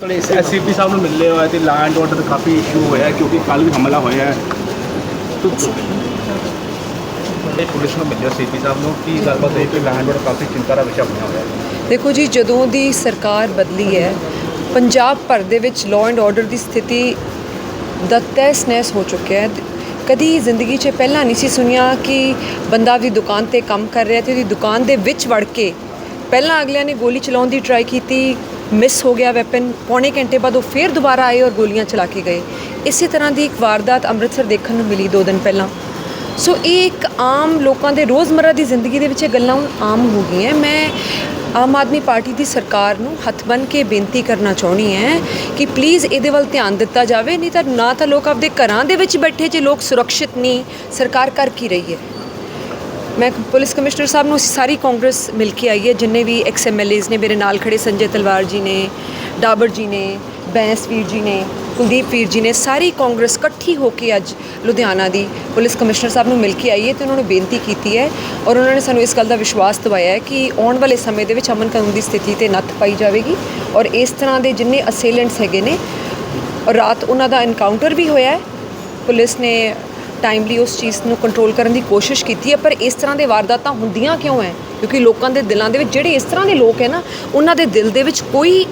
ਤੁਹਾਡੇ ਐਸਸੀਪੀ ਸਾਹਿਬ ਨੂੰ ਮਿਲਲੇ ਹੋਇਆ ਤੇ ਲੈਂਡ ਆਰਡਰ ਦਾ ਕਾਫੀ ਇਸ਼ੂ ਹੋਇਆ ਕਿਉਂਕਿ ਕੱਲ ਵੀ ਹਮਲਾ ਹੋਇਆ ਹੈ। ਇਹ ਪੁਲਿਸ ਨੂੰ ਮਿਲਿਆ ਸੀਪੀ ਸਾਹਿਬ ਨੂੰ। ਕੀ ਗੱਲਬਾਤ ਹੋਈ? ਕਿ ਲੈਂਡ ਆਰਡਰ ਕਾਫੀ ਚਿੰਤਾ ਦਾ ਵਿਸ਼ਾ ਬਣਿਆ ਹੋਇਆ ਹੈ। ਦੇਖੋ ਜੀ ਜਦੋਂ ਦੀ ਸਰਕਾਰ ਬਦਲੀ ਹੈ ਪੰਜਾਬ ਭਰ ਦੇ ਵਿੱਚ ਲਾਅ ਐਂਡ ਆਰਡਰ ਦੀ ਸਥਿਤੀ ਦਾ ਤਹਿਸ ਨਹਿਸ ਹੋ ਚੁੱਕਿਆ ਹੈ। ਕਦੀ ਜ਼ਿੰਦਗੀ 'ਚ ਪਹਿਲਾਂ ਨਹੀਂ ਸੀ ਸੁਣਿਆ ਕਿ ਬੰਦਾ ਵੀ ਦੁਕਾਨ ਤੇ ਕੰਮ ਕਰ ਰਿਹਾ ਤੇ ਉਹਦੀ ਦੁਕਾਨ ਦੇ ਵਿੱਚ ਵੜ ਕੇ ਪਹਿਲਾਂ ਅਗਲਿਆਂ ਨੇ ਗੋਲੀ ਚਲਾਉਣ ਦੀ ਟਰਾਈ ਕੀਤੀ ਮਿਸ ਹੋ ਗਿਆ ਵੈਪਨ। ਪੌਣੇ ਘੰਟੇ ਬਾਅਦ ਉਹ ਫੇਰ ਦੁਬਾਰਾ ਆਏ ਔਰ ਗੋਲੀਆਂ ਚਲਾ ਕੇ ਗਏ। ਇਸੇ ਤਰ੍ਹਾਂ ਦੀ ਇੱਕ ਵਾਰਦਾਤ ਅੰਮ੍ਰਿਤਸਰ ਦੇਖਣ ਨੂੰ ਮਿਲੀ ਦੋ ਦਿਨ ਪਹਿਲਾਂ। ਸੋ ਇਹ ਇੱਕ ਆਮ ਲੋਕਾਂ ਦੇ ਰੋਜ਼ਮਰਰਾ ਦੀ ਜ਼ਿੰਦਗੀ ਦੇ ਵਿੱਚ ਇਹ ਗੱਲਾਂ ਹੁਣ ਆਮ ਹੋ ਗਈਆਂ। ਮੈਂ ਆਮ ਆਦਮੀ ਪਾਰਟੀ ਦੀ ਸਰਕਾਰ ਨੂੰ ਹੱਥ ਬੰਨ੍ਹ ਕੇ ਬੇਨਤੀ ਕਰਨਾ ਚਾਹੁੰਦੀ ਹੈ ਕਿ ਪਲੀਜ਼ ਇਹਦੇ ਵੱਲ ਧਿਆਨ ਦਿੱਤਾ ਜਾਵੇ, ਨਹੀਂ ਤਾਂ ਨਾ ਤਾਂ ਲੋਕ ਆਪਦੇ ਘਰਾਂ ਦੇ ਵਿੱਚ ਬੈਠੇ ਜੇ ਲੋਕ ਸੁਰੱਖਿਅਤ ਨਹੀਂ। ਸਰਕਾਰ ਕਰ ਕੀ ਰਹੀ ਹੈ? ਮੈਂ ਪੁਲਿਸ ਕਮਿਸ਼ਨਰ ਸਾਹਿਬ ਨੂੰ ਸਾਰੀ ਕਾਂਗਰਸ ਮਿਲ ਕੇ ਆਈ ਹੈ, ਜਿੰਨੇ ਵੀ ਐਕਸ ਐਮਐਲਏਜ਼ ਨੇ, ਮੇਰੇ ਨਾਲ ਖੜੇ ਸੰਜੇ ਤਲਵਾਰ ਜੀ ਨੇ, ਡਾਬਰ ਜੀ ਨੇ, ਬੈਂਸ ਵੀਰ ਜੀ ਨੇ, ਕੁਲਦੀਪ ਵੀਰ ਜੀ ਨੇ, ਸਾਰੀ ਕਾਂਗਰਸ ਇਕੱਠੀ ਹੋ ਕੇ ਅੱਜ ਲੁਧਿਆਣਾ ਦੀ ਪੁਲਿਸ ਕਮਿਸ਼ਨਰ ਸਾਹਿਬ ਨੂੰ ਮਿਲ ਕੇ ਆਈ ਹੈ ਤੇ ਉਹਨਾਂ ਨੂੰ ਬੇਨਤੀ ਕੀਤੀ ਹੈ ਔਰ ਉਹਨਾਂ ਨੇ ਸਾਨੂੰ ਇਸ ਗੱਲ ਦਾ ਵਿਸ਼ਵਾਸ ਦਿਵਾਇਆ ਹੈ ਕਿ ਆਉਣ ਵਾਲੇ ਸਮੇਂ ਦੇ ਵਿੱਚ ਅਮਨ ਕਾਨੂੰਨ ਦੀ ਸਥਿਤੀ ਤੇ ਨੱਥ ਪਾਈ ਜਾਵੇਗੀ ਔਰ ਇਸ ਤਰ੍ਹਾਂ ਦੇ ਜਿੰਨੇ ਅਸੇਲੈਂਟਸ ਹੈਗੇ ਨੇ ਔਰ ਰਾਤ ਉਹਨਾਂ ਦਾ ਐਨਕਾਊਂਟਰ ਵੀ ਹੋਇਆ ਹੈ। ਪੁਲਿਸ ਨੇ ਟਾਈਮਲੀ ਉਸ ਚੀਜ਼ ਨੂੰ ਕੰਟਰੋਲ ਕਰਨ ਦੀ ਕੋਸ਼ਿਸ਼ ਕੀਤੀ ਹੈ, ਪਰ ਇਸ ਤਰ੍ਹਾਂ ਦੇ ਵਾਰਦਾਤਾਂ ਹੁੰਦੀਆਂ ਕਿਉਂ ਹੈ? ਕਿਉਂਕਿ ਲੋਕਾਂ ਦੇ ਦਿਲਾਂ ਦੇ ਵਿੱਚ ਜਿਹੜੇ ਇਸ ਤਰ੍ਹਾਂ ਦੇ ਲੋਕ ਹੈ ਨਾ, ਉਹਨਾਂ ਦੇ ਦਿਲ ਦੇ ਵਿੱਚ ਕੋਈ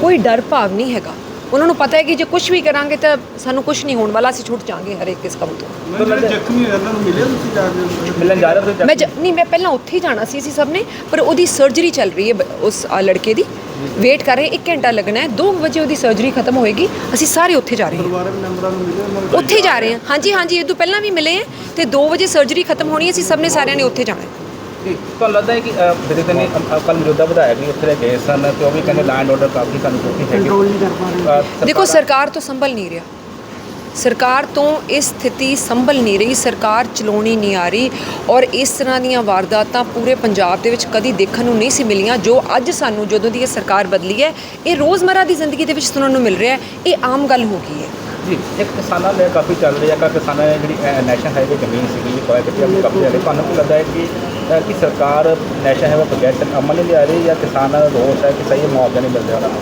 ਕੋਈ ਡਰ ਭਾਵ ਨਹੀਂ ਹੈਗਾ। ਉਹਨਾਂ ਨੂੰ ਪਤਾ ਹੈ ਕਿ ਜੇ ਕੁਝ ਵੀ ਕਰਾਂਗੇ ਤਾਂ ਸਾਨੂੰ ਕੁਝ ਨਹੀਂ ਹੋਣ ਵਾਲਾ ਅਸੀਂ ਛੁੱਟ ਜਾਾਂਗੇ ਹਰ ਇੱਕ ਇਸ ਕੰਮ ਤੋਂ। ਜਿਹੜੇ ਜ਼ਖਮੀ ਉਹਨਾਂ ਨੂੰ ਮਿਲਿਆ ਤੁਸੀਂ ਜਾ ਮਿਲਣ ਜਾ ਰਹੇ ਹੋ ਮੈਂ ਜ- ਨਹੀਂ ਮੈਂ ਪਹਿਲਾਂ ਉੱਥੇ ਹੀ ਜਾਣਾ ਸੀ ਅਸੀਂ ਸਭ ਨੇ ਪਰ ਉਹਦੀ ਸਰਜਰੀ ਚੱਲ ਰਹੀ ਹੈ ਬ- ਉਸ ਆ ਲੜਕੇ ਦੀ। ਵੇਟ ਕਰ ਰਹੇ 1 ਘੰਟਾ ਲੱਗਣਾ ਹੈ 2 ਵਜੇ ਉਹਦੀ ਸਰਜਰੀ ਖਤਮ ਹੋਏਗੀ ਅਸੀਂ ਸਾਰੇ ਉੱਥੇ ਜਾ ਰਹੇ ਹਾਂ। ਪਰਿਵਾਰਕ ਮੈਂਬਰਾਂ ਨੂੰ ਮਿਲਿਆ ਉਹਨਾਂ ਨੂੰ ਉੱਥੇ ਜਾ ਰਹੇ ਹਾਂ। ਹਾਂਜੀ ਹਾਂਜੀ ਇਹ ਤੋਂ ਪਹਿਲਾਂ ਵੀ ਮਿਲੇ ਹੈ ਤੇ 2 ਵਜੇ ਸਰਜਰੀ ਖਤਮ ਹੋਣੀ ਹੈ ਅਸੀਂ ਸਭ ਨੇ ਸਾਰਿਆਂ ਨੇ ਉੱਥੇ ਜਾਣਾ ਹੈ। ਤੁਹਾਨੂੰ ਲੱਗਦਾ ਹੈ ਕਿ ਜਿਹੜੇ ਨੇ ਕੱਲ ਮੌਜੂਦਾ ਵਿਧਾਇਕ ਵੀ ਉੱਥੇ ਗਏ ਸਨ ਤੇ ਉਹ ਵੀ ਕਹਿੰਦੇ ਲੈਂਡ ਆਰਡਰ ਕਾਫੀ ਸਾਨੂੰ ਕੋਠੀ ਹੈਗੀ। ਕੰਟਰੋਲ ਨਹੀਂ ਕਰ ਪਾ ਰਹੇ। ਦੇਖੋ ਸਰਕਾਰ ਤੋਂ ਸੰਭਲ ਨਹੀਂ ਰਿਹਾ। ਸਰਕਾਰ ਤੋਂ ਇਹ ਸਥਿਤੀ ਸੰਭਲ ਨਹੀਂ ਰਹੀ ਸਰਕਾਰ ਚਲਾਉਣੀ ਨਹੀਂ ਆ ਰਹੀ ਔਰ ਇਸ ਤਰ੍ਹਾਂ ਦੀਆਂ ਵਾਰਦਾਤਾਂ ਪੂਰੇ ਪੰਜਾਬ ਦੇ ਵਿੱਚ ਕਦੀ ਦੇਖਣ ਨੂੰ ਨਹੀਂ ਸੀ ਮਿਲੀਆਂ ਜੋ ਅੱਜ ਸਾਨੂੰ ਜਦੋਂ ਦੀ ਇਹ ਸਰਕਾਰ ਬਦਲੀ ਹੈ ਇਹ ਰੋਜ਼ਮਰਰਾ ਦੀ ਜ਼ਿੰਦਗੀ ਦੇ ਵਿੱਚ ਸੁਣਨ ਨੂੰ ਮਿਲ ਰਿਹਾ ਹੈ ਇਹ ਆਮ ਗੱਲ ਹੋ ਗਈ ਹੈ। ਜੀ ਇੱਕ ਕਿਸਾਨਾਂ ਲਈ ਕਾਫੀ ਚੱਲ ਰਹੀ ਹੈ ਕਿ ਕਿਸਾਨਾਂ ਨੇ ਜਿਹੜੀ ਨੈਸ਼ਨਲ ਹਾਈਵੇ ਜ਼ਮੀਨ ਸੀਗੀ ਕੋਇਆ ਕਿਤੇ ਆਪਣੇ ਕਬਜ਼ੇ ਵਾਲੇ ਤੁਹਾਨੂੰ ਕੀ ਲੱਗਦਾ ਹੈ ਕਿ ਕਿ ਸਰਕਾਰ ਨੈਸ਼ਨਲ ਹਾਈਵੇ ਪ੍ਰੋਜੈਕਟ ਅਮਲ ਨਹੀਂ ਲਿਆ ਰਹੀ ਜਾਂ ਕਿਸਾਨਾਂ ਦਾ ਰੋਸ ਹੈ ਕਿ ਸਹੀ ਮੁਆਵਜ਼ਾ ਨਹੀਂ ਮਿਲ ਰਿਹਾ ਉਹਨਾਂ ਨੂੰ?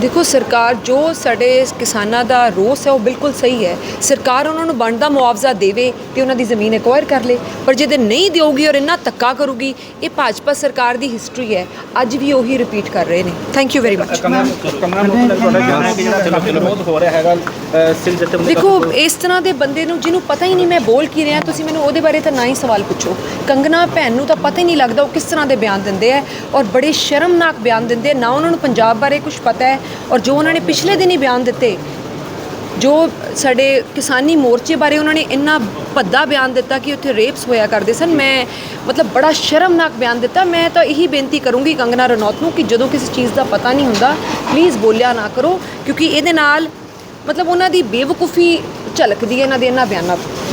ਦੇਖੋ ਸਰਕਾਰ ਜੋ ਸਾਡੇ ਕਿਸਾਨਾਂ ਦਾ ਰੋਸ ਹੈ ਉਹ ਬਿਲਕੁਲ ਸਹੀ ਹੈ। ਸਰਕਾਰ ਉਹਨਾਂ ਨੂੰ ਬਣਦਾ ਮੁਆਵਜ਼ਾ ਦੇਵੇ ਤੇ ਉਹਨਾਂ ਦੀ ਜ਼ਮੀਨ ਐਕਵਾਇਰ ਕਰ ਲੇ। ਪਰ ਜੇ ਤੇ ਨਹੀਂ ਦੇਊਗੀ ਔਰ ਇੰਨਾ ਧੱਕਾ ਕਰੂਗੀ ਇਹ ਭਾਜਪਾ ਸਰਕਾਰ ਦੀ ਹਿਸਟਰੀ ਹੈ। ਅੱਜ ਵੀ ਉਹੀ ਰਿਪੀਟ ਕਰ ਰਹੇ ਨੇ। ਥੈਂਕ ਯੂ ਵੈਰੀ ਮਚ ਦੇਖੋ ਇਸ ਤਰ੍ਹਾਂ ਦੇ ਬੰਦੇ ਨੂੰ ਜਿਹਨੂੰ ਪਤਾ ਹੀ ਨਹੀਂ ਮੈਂ ਬੋਲ ਕੀ ਰਿਹਾ ਤੁਸੀਂ ਮੈਨੂੰ ਉਹਦੇ ਬਾਰੇ ਤਾਂ ਨਾ ਹੀ ਸਵਾਲ ਪੁੱਛੋ। ਕੰਗਨਾ ਭੈਣ ਨੂੰ ਤਾਂ ਪਤਾ ਹੀ ਨਹੀਂ ਲੱਗਦਾ ਉਹ ਕਿਸ ਤਰ੍ਹਾਂ ਦੇ ਬਿਆਨ ਦਿੰਦੇ ਆ ਔਰ ਬੜੇ ਸ਼ਰਮਨਾਕ ਬਿਆਨ ਦਿੰਦੇ ਨਾ ਉਹਨਾਂ ਨੂੰ ਪੰਜਾਬ ਬਾਰੇ ਕੁਝ ਪਤਾ ਹੈ ਔਰ ਜੋ ਉਹਨਾਂ ਨੇ ਪਿਛਲੇ ਦਿਨ ਹੀ ਬਿਆਨ ਦਿੱਤੇ, ਜੋ ਸਾਡੇ ਕਿਸਾਨੀ ਮੋਰਚੇ ਬਾਰੇ ਉਹਨਾਂ ਨੇ ਇੰਨਾ ਭੱਦਾ ਬਿਆਨ ਦਿੱਤਾ ਕਿ ਉੱਥੇ ਰੇਪਸ ਹੋਇਆ ਕਰਦੇ ਸਨ, ਮੈਂ ਮਤਲਬ ਬੜਾ ਸ਼ਰਮਨਾਕ ਬਿਆਨ ਦਿੱਤਾ। ਮੈਂ ਤਾਂ ਇਹੀ ਬੇਨਤੀ ਕਰੂੰਗੀ ਕੰਗਨਾ ਰਣੌਤ ਨੂੰ ਕਿ ਜਦੋਂ ਕਿਸੇ ਚੀਜ਼ ਦਾ ਪਤਾ ਨਹੀਂ ਹੁੰਦਾ ਪਲੀਜ਼ ਬੋਲਿਆ ਨਾ ਕਰੋ, ਕਿਉਂਕਿ ਇਹਦੇ ਨਾਲ ਮਤਲਬ ਉਹਨਾਂ ਦੀ ਬੇਵਕੂਫੀ ਝਲਕਦੀ ਹੈ, ਇਹਨਾਂ ਦੇ ਇਹਨਾਂ ਬਿਆਨਾਂ ਤੋਂ।